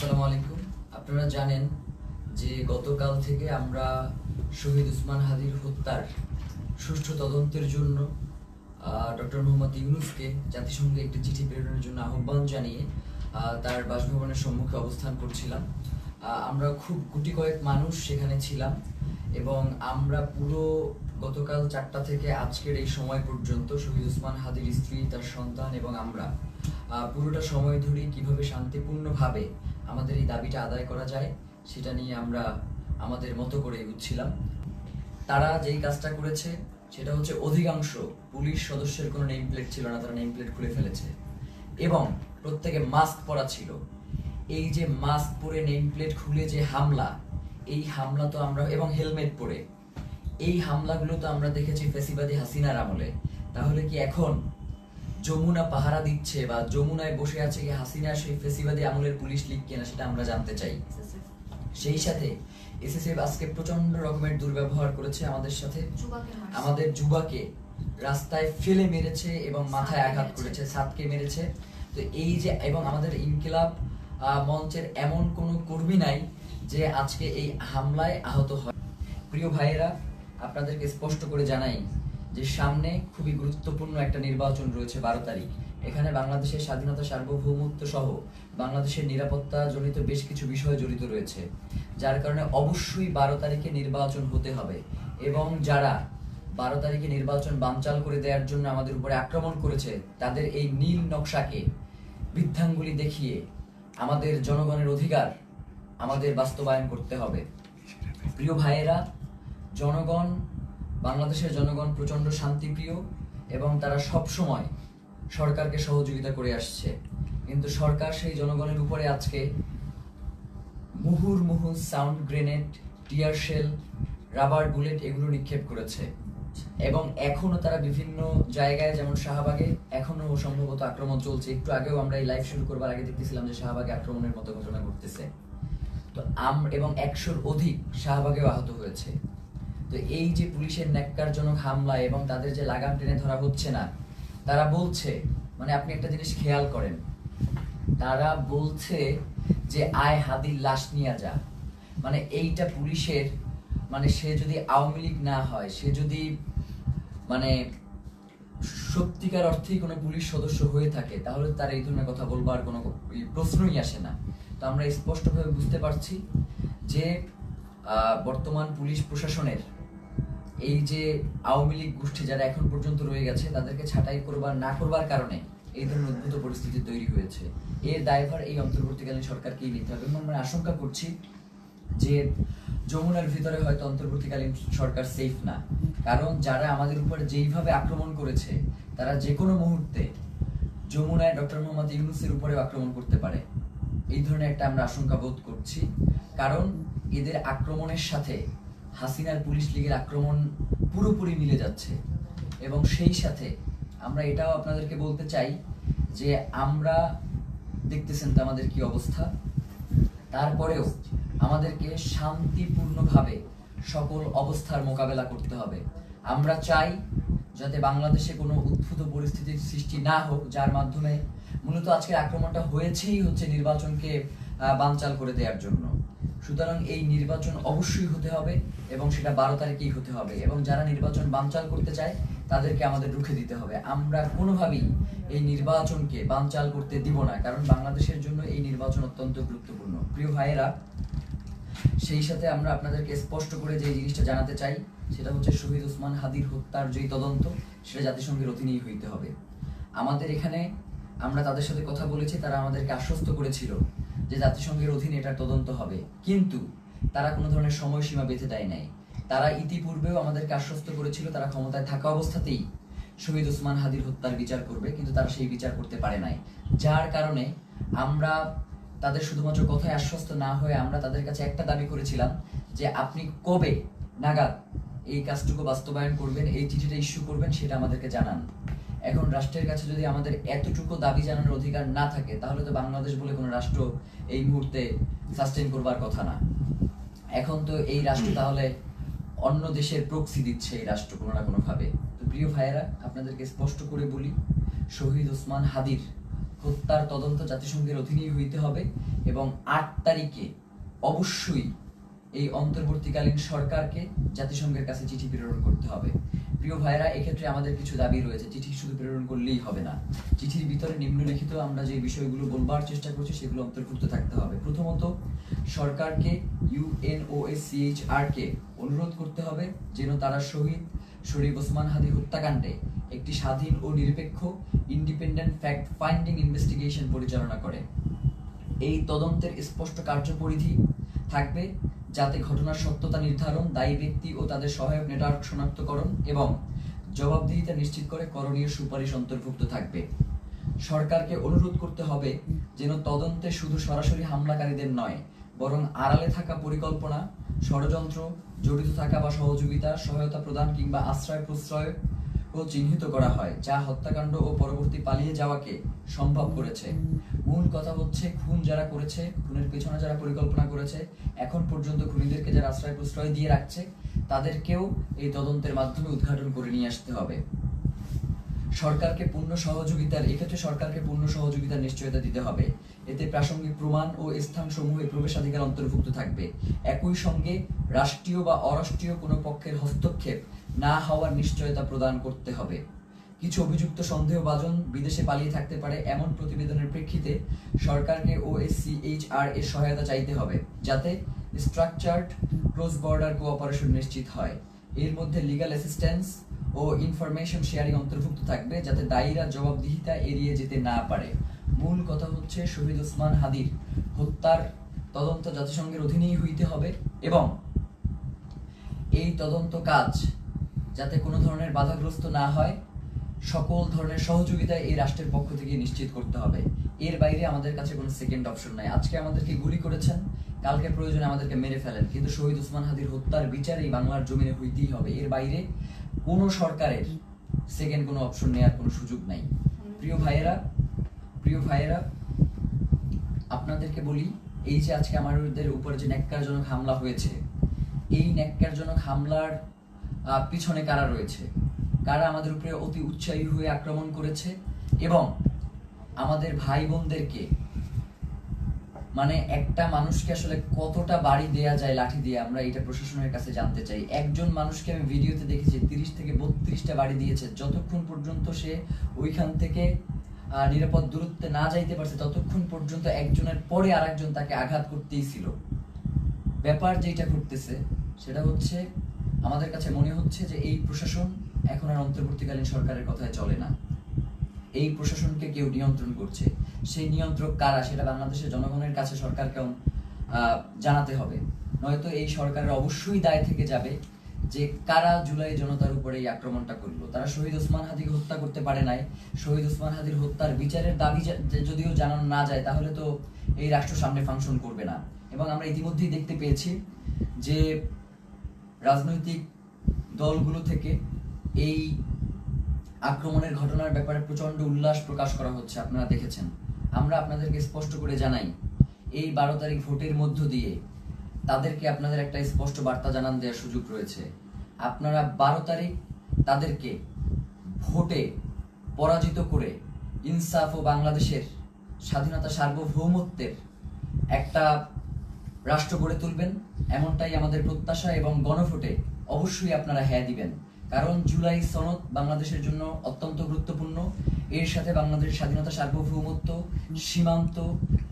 আসসালামু আলাইকুম। আপনারা জানেন যে গতকাল থেকে আমরা শহীদ উসমান হাদির হত্যার সুষ্ঠু তদন্তের জন্য ডক্টর মোহাম্মদ ইউনুসকে জাতিসংঘে একটি চিঠি প্রেরণের জন্য আহ্বান জানিয়ে তার বাসভবনের সম্মুখে অবস্থান করছিলাম। আমরা খুব গুটি কয়েক মানুষ সেখানে ছিলাম এবং আমরা পুরো গতকাল চারটা থেকে আজকের এই সময় পর্যন্ত শহীদ উসমান হাদির স্ত্রী, তার সন্তান এবং আমরা পুরোটা সময় ধরে কীভাবে শান্তিপূর্ণভাবে আমাদের এই দাবিটা আদায় করা যায়, সেটা নিয়ে আমরা আমাদের মতো করে এগুচ্ছিলাম। তারা যেই কাজটা করেছে, সেটা হচ্ছে অধিকাংশ পুলিশ সদস্যের কোনো নেম প্লেট ছিল না, তারা নেম প্লেট খুলে ফেলেছে। এবং প্রত্যেকে মাস্ক পরা ছিল। এই যে মাস্ক পরে নেম প্লেট খুলে যে হামলা, এই হামলা তো আমরা, এবং হেলমেট পরে, এই হামলাগুলো তো আমরা দেখেছি ফেসিবাদী হাসিনার আমলে। তাহলে কি এখন যমুনা পাহারা দিচ্ছে বা যমুনায় বসে আছে কি হাসিনা সেই ফেসিবাদী আমলের পুলিশ লিগ কিনা সেটা আমরা জানতে চাই। সেই সাথে এসএসএফ আজকে প্রচণ্ড রকমের দুর্ব্যবহার করেছে আমাদের সাথে। আমাদের যুবাকে রাস্তায় ফেলে মেরেছে এবং মাথায় আঘাত করেছে ছাদকে মেরেছে। তো এই যে এবং আমাদের ইনকিলাব মঞ্চের এমন কোনো কর্মী নাই যে আজকে এই হামলায় আহত হয়। প্রিয় ভাইয়েরা আপনাদেরকে স্পষ্ট করে জানাই যে সামনে খুবই গুরুত্বপূর্ণ একটা নির্বাচন রয়েছে বারো তারিখ। এখানে বাংলাদেশের স্বাধীনতা সার্বভৌমত্ব সহ বাংলাদেশের নিরাপত্তা জনিত বেশ কিছু বিষয় জড়িত রয়েছে, যার কারণে অবশ্যই বারো তারিখে নির্বাচন হতে হবে এবং যারা বারো তারিখে নির্বাচন বানচাল করে দেওয়ার জন্য আমাদের উপরে আক্রমণ করেছে, তাদের এই নীল নকশাকে বৃদ্ধাঙ্গুলি দেখিয়ে আমাদের জনগণের অধিকার আমাদের বাস্তবায়ন করতে হবে। প্রিয় ভাইয়েরা, জনগণ বাংলাদেশের জনগণ প্রচণ্ড শান্তিপ্রিয় এবং তারা সব সময় সরকারকে সহযোগিতা করে আসছে। কিন্তু সরকার সেই জনগণের উপরে আজকে মুহুর্মুহু sound grenade, tear shell, rubber bullet এগুলো নিক্ষেপ করেছে। এবং এখনও তারা বিভিন্ন জায়গায়, যেমন শাহবাগে এখনও সম্ভবত আক্রমণ চলছে। একটু আগেও আমরা এই লাইভ শুরু করবার আগে দেখতেছিলাম যে শাহবাগে আক্রমণের মতো ঘটনা ঘটতেছে। তো আম এবং একশোর অধিক শাহবাগেও আহত হয়েছে। তো এই যে পুলিশের ন্যাক্কারজনক হামলা এবং তাদের যে লাগাম টেনে ধরা হচ্ছে না, তারা বলছে মানে আপনি একটা জিনিস খেয়াল করেন, তারা বলছে যে, আয় হাদির লাশ নিয়ে যা। মানে এইটা পুলিশের মানে সে যদি আওয়ামী লীগ না হয়, সে যদি মানে সত্যিকার অর্থেই কোনো পুলিশ সদস্য হয়ে থাকে, তাহলে তার এই ধরনের কথা বলবার কোনো প্রশ্নই আসে না। তো আমরা স্পষ্টভাবে বুঝতে পারছি যে বর্তমান পুলিশ প্রশাসনের এই যে আওয়ামী লীগ গোষ্ঠী যারা এখন পর্যন্ত রয়ে গেছে, তাদেরকে ছাঁটাই করবার, না করবার কারণে এই ধরনের উদ্ভূত পরিস্থিতি তৈরি হয়েছে। এর দায়ভার এই অন্তর্বর্তীকালীন সরকারকেই নিতে হবে। এবং আমরা আশঙ্কা করছি যে যমুনার ভিতরে হয়তো অন্তর্বর্তীকালীন সরকার সেফ না। কারণ যারা আমাদের উপরে যেইভাবে আক্রমণ করেছে, তারা যে কোনো মুহূর্তে যমুনায় ডক্টর মোহাম্মদ ইউনুসের উপরেও আক্রমণ করতে পারে। এই ধরনের একটা আমরা আশঙ্কা বোধ করছি। কারণ এদের আক্রমণের সাথে হাসিনার পুলিশ লীগের আক্রমণ পুরোপুরি মিলে যাচ্ছে। এবং সেই সাথে আমরা এটাও আপনাদেরকে বলতে চাই যে আমরা দেখতেছেন তো আমাদের কি অবস্থা। তারপরেও আমাদেরকে শান্তিপূর্ণভাবে সকল অবস্থার মোকাবেলা করতে হবে। আমরা চাই যাতে বাংলাদেশে কোনো উদ্ভূত পরিস্থিতির সৃষ্টি না হোক, যার মাধ্যমে মূলত আজকের আক্রমণটা হয়েছেই হচ্ছে নির্বাচনকে বানচাল করে দেওয়ার জন্য। সুতরাং এই নির্বাচন অবশ্যই হতে হবে এবং সেটা বারো তারিখেই হতে হবে এবং যারা নির্বাচন বানচাল করতে চায়, তাদেরকে আমাদের রুখে দিতে হবে। আমরা কোনোভাবেই এই নির্বাচনকে বানচাল করতে দিব না, কারণ বাংলাদেশের জন্য এই নির্বাচন অত্যন্ত গুরুত্বপূর্ণ। প্রিয় ভাইয়েরা, সেই সাথে আমরা আপনাদেরকে স্পষ্ট করে যে জিনিসটা জানাতে চাই, সেটা হচ্ছে শহীদ ওসমান হাদির হত্যার যেই তদন্ত, সেটা জাতিসংঘের অধীনেই হইতে হবে। আমাদের এখানে আমরা তাদের সাথে কথা বলেছি, তারা আমাদেরকে আশ্বস্ত করেছিল যে জাতিসংঘের অধীনে এটার তদন্ত হবে। কিন্তু তারা কোনো ধরনের সময়সীমা বেঁধে দেয় নাই। তারা ইতিপূর্বেও আমাদেরকে আশ্বস্ত করেছিল তারা ক্ষমতায় থাকা অবস্থাতেই শহীদ ওসমান হাদির হত্যার বিচার করবে, কিন্তু তারা সেই বিচার করতে পারে নাই। যার কারণে আমরা তাদের শুধুমাত্র কথায় আশ্বস্ত না হয়ে আমরা তাদের কাছে একটা দাবি করেছিলাম যে আপনি কবে নাগাদ এই কাজটুকু বাস্তবায়ন করবেন, এই চিঠিটা ইস্যু করবেন, সেটা আমাদেরকে জানান। এখন রাষ্ট্রের কাছে যদি আমাদের এতটুকু দাবি জানানোর অধিকার না থাকে তাহলে তো বাংলাদেশ বলে কোনো রাষ্ট্র এই মুহূর্তে সাস্টেন করবার কথা না। এখন তো এই রাষ্ট্র তাহলে অন্য দেশের প্রক্সি দিচ্ছে এই রাষ্ট্র কোনো না কোনো ভাবে তো প্রিয় ভাইয়েরা আপনাদেরকে স্পষ্ট করে বলি শহীদ ওসমান হাদির হত্যার তদন্ত জাতিসংঘের অধীনেই হইতে হবে এবং আট তারিখে অবশ্যই এই অন্তর্বর্তীকালীন সরকারকে জাতিসংঘের কাছে চিঠি প্রেরণ করতে হবে। প্রিয় ভাইরা এক্ষেত্রে আমাদের কিছু দাবি রয়েছে। চিঠি শুধু প্রেরণ করলেই হবে না। চিঠির ভিতরে নিম্নলিখিত আমরা যে বিষয়গুলো বলবার চেষ্টা করছি, সেগুলো অন্তর্ভুক্ত থাকতে হবে। প্রথমত, সরকারকে ইউএনওএসিএইচআর কে অনুরোধ করতে হবে যেন তারা শহীদ শরীফ ওসমান হাদি হত্যাকাণ্ডে একটি স্বাধীন ও নিরপেক্ষ ইন্ডিপেন্ডেন্ট ফ্যাক্ট ফাইন্ডিং ইনভেস্টিগেশন পরিচালনা করে। এই তদন্তের স্পষ্ট কার্যপরিধি থাকবে যাতে ঘটনার সত্যতা নির্ধারণ, দায়ী ব্যক্তি ও তাদের সহায়ক নেটওয়ার্ক শনাক্তকরণ এবং জবাবদিহিতা নিশ্চিত করে করণীয় সুপারিশ অন্তর্ভুক্ত থাকবে। সরকারকে অনুরোধ করতে হবে যেন তদন্তে শুধু সরাসরি হামলাকারীদের নয়, বরং আড়ালে থাকা পরিকল্পনা, ষড়যন্ত্র, জড়িত থাকা বা সহযোগিতা, সহায়তা প্রদান কিংবা আশ্রয় প্রশ্রয় চিহ্নিত করা হয়, যা হত্যাকাণ্ড ও পরবর্তী পালিয়ে যাওয়াকে সম্ভব করেছে। মূল কথা হচ্ছে, খুন যারা করেছে, খুনের পেছনে যারা পরিকল্পনা করেছে, এখন পর্যন্ত খুনিদেরকে যারা আশ্রয় প্রশ্রয় দিয়ে রাখছে, তাদেরকেও এই তদন্তের মাধ্যমে উদ্ঘাটন করে নিয়ে আসতে হবে। সরকারকে পূর্ণ সহযোগিতার এক্ষেত্রে সরকারকে পূর্ণ সহযোগিতার নিশ্চয়তা দিতে হবে। এতে প্রাসঙ্গিক প্রমাণ ও স্থানসমূহে প্রবেশাধিকার অন্তর্ভুক্ত থাকবে। একই সঙ্গে রাষ্ট্রীয় বা অরাষ্ট্রীয় কোনো পক্ষের হস্তক্ষেপ না হওয়ার নিশ্চয়তা প্রদান করতে হবে। কিছু অভিযুক্ত সন্দেহভাজন বিদেশে পালিয়ে থাকতে পারে এমন প্রতিবেদনের প্রেক্ষিতে সরকারকে ওএসসিএইচআর এর সহায়তা চাইতে হবে, যাতে স্ট্রাকচার্ড ক্লোজ বর্ডার কোঅপারেশন নিশ্চিত হয়। এর মধ্যে লিগ্যাল অ্যাসিস্ট্যান্স ও ইনফরমেশন শেয়ারিং অন্তর্ভুক্ত থাকবে, যাতে দায়ীরা জবাবদিহিতা এড়িয়ে যেতে না পারে। মূল কথা হচ্ছে শহীদ ওসমান হাদির হত্যার তদন্ত জাতিসংঘের অধীনেই হইতে হবে এবং এই তদন্ত কাজ যাতে কোনো ধরনের বাধাগ্রস্ত না হয়, সকল ধরনের সহযোগিতা এই রাষ্ট্রের পক্ষ থেকে নিশ্চিত করতে হবে। এর বাইরে আমাদের কাছে কোনো সেকেন্ড অপশন নাই। আজকে আমাদেরকে গুলি করেছেন, কালকে প্রয়োজনে আমাদেরকে মেরে ফেলেন। কিন্তু শহীদ উসমান হাদির হত্যার বিচার এই বাংলার জমিনে হইতেই হবে। এর বাইরে কোনো সরকারের সেকেন্ড কোনো অপশন নেওয়ার কোনো সুযোগ নাই। প্রিয় ভাইয়েরা প্রিয় ভাইয়েরা, আপনাদেরকে বলি, এই যে আজকে আমাদের উপর যে ন্যাক্কারজনক হামলা হয়েছে, এই ন্যাক্কারজনক হামলার পিছনে কারা রয়েছে? কারা আমাদের উপরে অতি উৎসাহী হয়ে আক্রমণ করেছে? এবং আমাদের ভাই বোনদেরকে মানে একটা মানুষকে আসলে কতটা বাড়ি দেয়া যায়, লাঠি দিয়ে আমরা এটা প্রশাসনের কাছে জানতে চাই। একজন মানুষকে আমি ভিডিওতে দেখেছি, তিরিশ থেকে বত্রিশটা বাড়ি দিয়েছে। যতক্ষণ পর্যন্ত সে ওইখান থেকে নিরাপদ দূরত্বে না যাইতে পারছে, ততক্ষণ পর্যন্ত একজনের পরে আরেকজন তাকে আঘাত করতেই ছিল। ব্যাপার যেটা ঘটতেছে, সেটা হচ্ছে আমাদের কাছে মনে হচ্ছে যে এই প্রশাসন এখন আর অন্তর্বর্তীকালীন সরকারের কথায় চলে না। এই প্রশাসনকে কেউ নিয়ন্ত্রণ করছে। সেই নিয়ন্ত্রক কারা সেটা বাংলাদেশের জনগণের কাছে সরকারকে জানাতে হবে। নয়তো এই সরকারের অবশ্যই দায় থেকে যাবে যে কারা জুলাই জনতার উপরে এই আক্রমণটা করল। তারা শহীদ ওসমান হাদিকে হত্যা করতে পারে নাই। শহীদ ওসমান হাদির হত্যার বিচারের দাবি যদিও জানানো না যায়, তাহলে তো এই রাষ্ট্র সামনে ফাংশন করবে না। এবং আমরা ইতিমধ্যেই দেখতে পেয়েছি যে রাজনৈতিক দলগুলো থেকে এই আক্রমণের ঘটনার ব্যাপারে প্রচণ্ড উল্লাস প্রকাশ করা হচ্ছে, আপনারা দেখেছেন। আমরা আপনাদেরকে স্পষ্ট করে জানাই, এই বারো তারিখ ভোটের মধ্য দিয়ে তাদেরকে আপনাদের একটা স্পষ্ট বার্তা জানান দেওয়ার সুযোগ রয়েছে। আপনারা বারো তারিখ তাদেরকে ভোটে পরাজিত করে ইনসাফ ও বাংলাদেশের স্বাধীনতা সার্বভৌমত্বের একটা রাষ্ট্র গড়ে তুলবেন, এমনটাই আমাদের প্রত্যাশা এবং গণভোটে অবশ্যই আপনারা হ্যাঁ দিবেন। কারণ জুলাই সনদ বাংলাদেশের জন্য অত্যন্ত গুরুত্বপূর্ণ। এর সাথে বাংলাদেশের স্বাধীনতা, সার্বভৌমত্ব, সীমান্ত,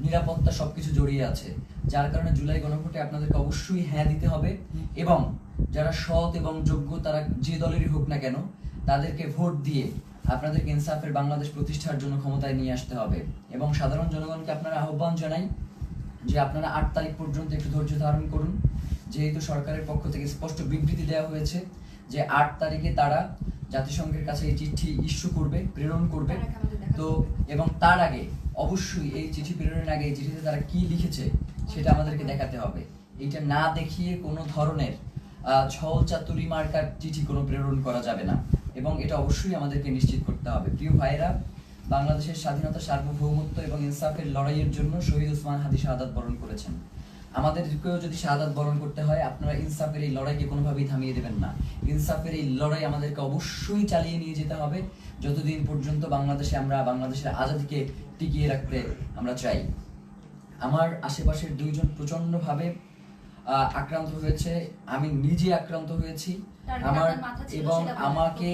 নিরাপত্তা সবকিছু জড়িয়ে আছে। যার কারণে জুলাই গণভোটে আপনাদেরকে অবশ্যই হ্যাঁ দিতে হবে এবং যারা সৎ এবং যোগ্য, তারা যে দলেরই হোক না কেন, তাদেরকে ভোট দিয়ে আপনাদেরকে ইনসাফের বাংলাদেশ প্রতিষ্ঠার জন্য ক্ষমতায় নিয়ে আসতে হবে। এবং সাধারণ জনগণকে আপনারা আহ্বান জানাই যে আপনারা আট তারিখ পর্যন্ত একটু ধৈর্য ধারণ করুন। যেহেতু সরকারের পক্ষ থেকে স্পষ্ট বিবৃতি দেওয়া হয়েছে যে আট তারিখে তারা জাতিসংঘের কাছে এই চিঠি ইস্যু করবে প্রেরণ করবে। তো এবং তার আগে অবশ্যই এই চিঠি প্রেরণের আগে এই চিঠিতে তারা কি লিখেছে সেটা আমাদেরকে দেখাতে হবে। এটা না দেখিয়ে কোনো ধরনের ছল চাতুরি মার্কার চিঠি কোনো প্রেরণ করা যাবে না। এবং এটা অবশ্যই আমাদেরকে নিশ্চিত করতে হবে। প্রিয় ভাইয়েরা বাংলাদেশের স্বাধীনতা সার্বভৌমত্ব এবং ইনসাফের লড়াইয়ের জন্য শহীদ ওসমান হাদি শাহাদাত বরণ করেছেন। আমাদেরকেও যদি শাহাদাত বরণ করতে হয় আপনারা ইনসাফের এই লড়াইকে কোনোভাবেই থামিয়ে দেবেন না। ইনসাফের এই লড়াই আমাদেরকে অবশ্যই চালিয়ে নিয়ে যেতে হবে। যতদিন পর্যন্ত বাংলাদেশে আমরা বাংলাদেশের আজাদিকে টিকিয়ে রাখতে আমরা চাই। আমার আশেপাশের দুইজন প্রচন্ডভাবে আহ, আক্রান্ত হয়েছে। আমি নিজে আক্রান্ত হয়েছি। আমার এবং আমাকে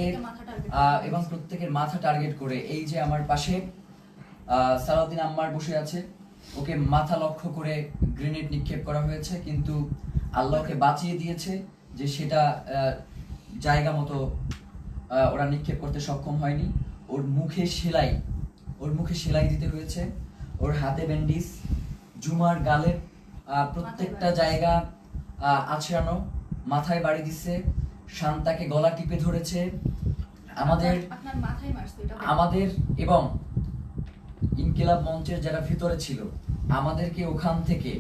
এবং প্রত্যেকের মাথা টার্গেট করে এই যে আমার পাশে সালাউদ্দিন আম্মার বসে আছে। ওকে মাথা লক্ষ্য করে গ্রেনেড নিক্ষেপ করা হয়েছে কিন্তু আল্লাহ ওকে বাঁচিয়ে দিয়েছে যে সেটা জায়গা মতো ওরা নিক্ষেপ করতে সক্ষম হয়নি। ওর মুখে সেলাই ওর মুখে সেলাই দিতে হয়েছে। ওর হাতে ব্যান্ডিজ জুমার গালের আহ, প্রত্যেকটা জায়গা আহ, আছড়ানো মাথায় বাড়ি দিচ্ছে শান্তাকে গলা টিপে ধরেছে। আমাদের। আমাদের এবং ইনকিলাব মঞ্চের যারা ভিতরে ছিল আমাদেরকে ওখান থেকে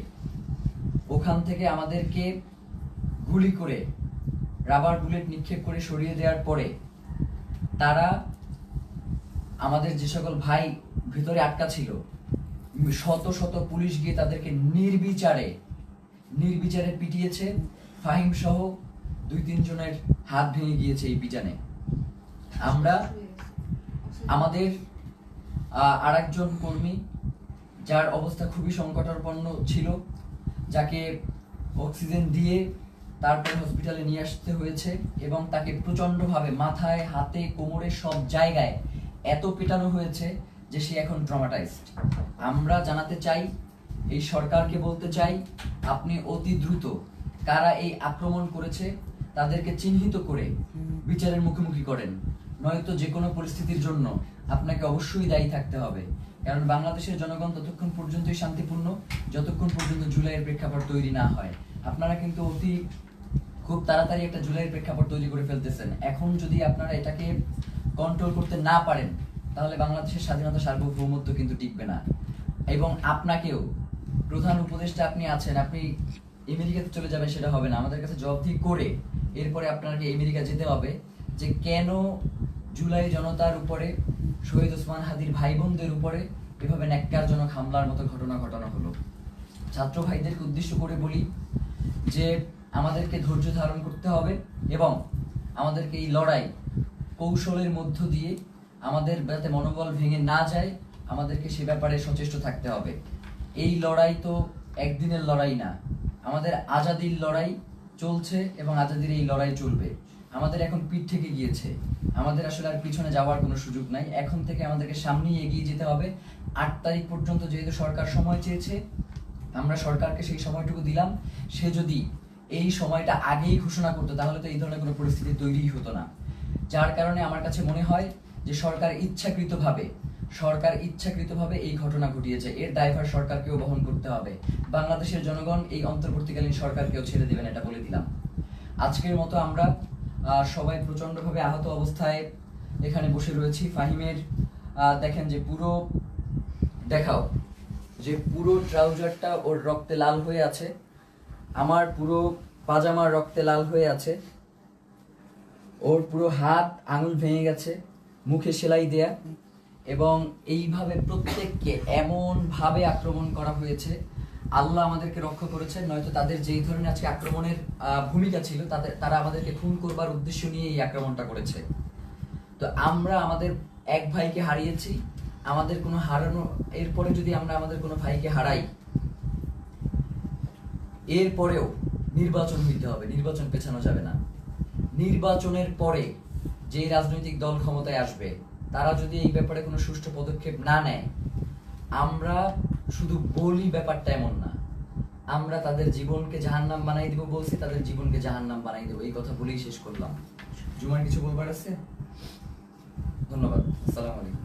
ওখান থেকে আমাদেরকে গুলি করে রাবার বুলেট নিক্ষেপ করে সরিয়ে দেওয়ার পরে তারা আমাদের যে সকল ভাই ভিতরে আটকা ছিল শত শত পুলিশ গিয়ে তাদেরকে নির্বিচারে নির্বিচারে পিটিয়েছে ফাহিম সহ দুই তিনজনের হাত ভেঙে গিয়েছে এই পিটানে আমরা আমাদের আর একজন কর্মী, যার অবস্থা খুবই সংকটাপন্ন ছিল, যাকে অক্সিজেন দিয়ে তারপরে হসপিটালে নিয়ে আসতে হয়েছে এবং তাকে প্রচন্ডভাবে মাথায়, হাতে, কোমরে সব জায়গায় এত পেটানো হয়েছে যে সে এখন ট্রমাটাইজড আমরা জানাতে চাই, এই সরকারকে বলতে চাই, আপনি অতি দ্রুত কারা এই আক্রমণ করেছে তাদেরকে চিহ্নিত করে বিচারের মুখোমুখি করেন। নয়তো যে কোনো পরিস্থিতির জন্য আপনাকে অবশ্যই দায়ী থাকতে হবে। কারণ বাংলাদেশের জনগণ ততক্ষণ পর্যন্তই শান্তিপূর্ণ, যতক্ষণ পর্যন্ত জুলাইয়ের প্রেক্ষাপট তৈরি না হয়। আপনারা কিন্তু অতি খুব তাড়াতাড়ি একটা জুলাইয়ের প্রেক্ষাপট তৈরি করে ফেলতেছেন। এখন যদি আপনারা এটাকে কন্ট্রোল করতে না পারেন, তাহলে বাংলাদেশের স্বাধীনতা সার্বভৌমত্ব কিন্তু টিকবে না। এবং আপনাকেও, প্রধান উপদেষ্টা আপনি আছেন, আপনি আমেরিকাতে চলে যাবেন, সেটা হবে না। আমাদের কাছে জবাবদিহি করে এরপরে আপনাকে আমেরিকা যেতে হবে যে কেন জুলাই জনতার উপরে, শহীদ ওসমান হাদির ভাই বোনদের উপরে এভাবে ন্যাক্কারজনক হামলার মতো ঘটনা ঘটানো হলো। ছাত্র ভাইদেরকে উদ্দেশ্য করে বলি যে, আমাদেরকে ধৈর্য ধারণ করতে হবে এবং আমাদেরকে এই লড়াই কৌশলের মধ্য দিয়ে আমাদের যাতে মনোবল ভেঙে না যায়, আমাদেরকে সে ব্যাপারে সচেষ্ট থাকতে হবে। এই লড়াই তো একদিনের লড়াই না, আমাদের আজাদির লড়াই চলছে এবং আজাদির এই লড়াই চলবে। আমাদের এখন পিঠ থেকে গিয়েছে। আমাদের আসলে আর পিছনে যাওয়ার কোনো সুযোগ নাই। এখন থেকে আমাদেরকে সামনেই এগিয়ে যেতে হবে। আট তারিখ পর্যন্ত যেহেতু সরকার সময় চেয়েছে, আমরা সরকারকে সেই সময়টুকু দিলাম। সে যদি এই সময়টা আগেই ঘোষণা করতো, তাহলে তো এই ধরনের কোনো পরিস্থিতি তৈরিই হতো না। যার কারণে আমার কাছে মনে হয় যে সরকার ইচ্ছাকৃতভাবে সরকার ইচ্ছাকৃতভাবে এই ঘটনা ঘটিয়েছে। এর দায়ভার সরকারকেও বহন করতে হবে। বাংলাদেশের জনগণ এই অন্তর্বর্তীকালীন সরকারকেও ছেড়ে দেবেন, এটা বলে দিলাম। আজকের মতো আমরা সবাই প্রচন্ডভাবে আহত অবস্থায় এখানে বসে রয়েছি। ফাহিমের দেখেন যে পুরো, দেখাও, যে পুরো ট্রাউজারটা ওর রক্তে লাল হয়ে আছে। আমার পুরো পাজামার রক্তে লাল হয়ে আছে। ওর পুরো হাত, আঙুল ভেঙে গেছে, মুখে সেলাই দেয়া। এবং এইভাবে প্রত্যেককে এমন ভাবে আক্রমণ করা হয়েছে আল্লাহ আমাদেরকে রক্ষা করেছেন, নয়তো তাদের যেই ধরনের আজকে আক্রমণের ভূমিকা ছিল, তাদের, তারা আমাদেরকে খুন করবার উদ্দেশ্য নিয়ে এই আক্রমণটা করেছে। তো আমরা আমাদের এক ভাইকে হারিয়েছি, আমাদের কোনো হারানো, এরপরে যদি আমরা আমাদের কোনো ভাইকে হারাই, এরপরেও নির্বাচন হইতে হবে, নির্বাচন পেছানো যাবে না। নির্বাচনের পরে যে রাজনৈতিক দল ক্ষমতায় আসবে, তারা যদি এই ব্যাপারে কোনো সুষ্ঠু পদক্ষেপ না নেয়, আমরা শুধু বলি ব্যাপারটা এমন না। আমরা তাদের জীবনকে জাহান্নাম বানাই দেবো বলছি, তাদের জীবনকে জাহান্নাম বানাই দেবো। এই কথা বলেই শেষ করলাম। জুমার কিছু বলবার আছে? ধন্যবাদ। আসসালামু আলাইকুম।